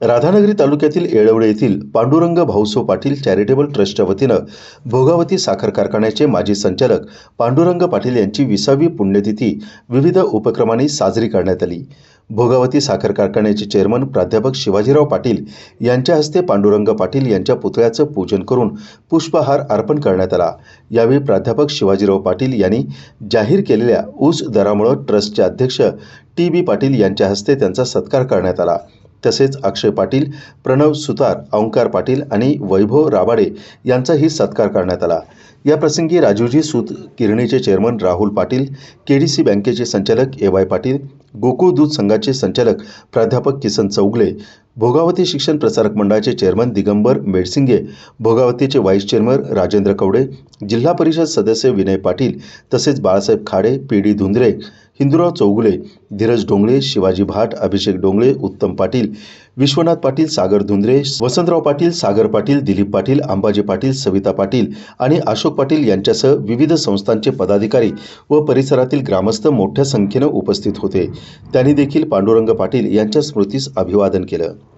राधानगरी तालुक्यातील येळवडे येथील पांडुरंग भाऊसो पाटील चॅरिटेबल ट्रस्टच्या वतीनं भोगावती साखर कारखान्याचे माजी संचालक पांडुरंग पाटील यांची विसावी पुण्यतिथी विविध उपक्रमांनी साजरी करण्यात आली. भोगावती साखर कारखान्याचे चेअरमन प्राध्यापक शिवाजीराव पाटील यांच्या हस्ते पांडुरंग पाटील यांच्या पुतळ्याचं पूजन करून पुष्पहार अर्पण करण्यात आला. यावेळी प्राध्यापक शिवाजीराव पाटील यांनी जाहीर केलेल्या ऊस दरामुळं ट्रस्टचे अध्यक्ष टी बी पाटील यांच्या हस्ते त्यांचा सत्कार करण्यात आला. तसेच अक्षय पाटील प्रणव सुतार ओंकार पाटील आणि वैभव राबाडे यांचाही सत्कार करण्यात आला. या प्रसंगी राजूजी सूत किरणीचे chairman Rahul Patil K D C बँकेचे संचालक ए वाय पाटील गोकुळ दूध संघाचे संचालक प्राध्यापक किसन चौगले भोगावती शिक्षण प्रसारक मंडळाचे चेअरमन दिगंबर मेडसिंगे भोगावतीचे व्हाईस चेअरमन राजेंद्र कवडे जिल्हा परिषद सदस्य विनय पाटील तसेच बाळासाहेब खाडे पी डी धुंद्रे हिंदुराव चौगुले धीरज डोंगळे शिवाजी भाट अभिषेक डोंगळे उत्तम पाटील विश्वनाथ पाटील सागर धुंद्रे वसंतराव पाटील सागर पाटील दिलीप पाटील अंबाजी पाटील सविता पाटील आणि अशोक पाटील यांच्यासह विविध संस्थांचे पदाधिकारी व परिसरातील ग्रामस्थ मोठ्या संख्येनं उपस्थित होते. त्यांनी देखील पांडुरंग पाटील यांच्या स्मृतीस अभिवादन केलं.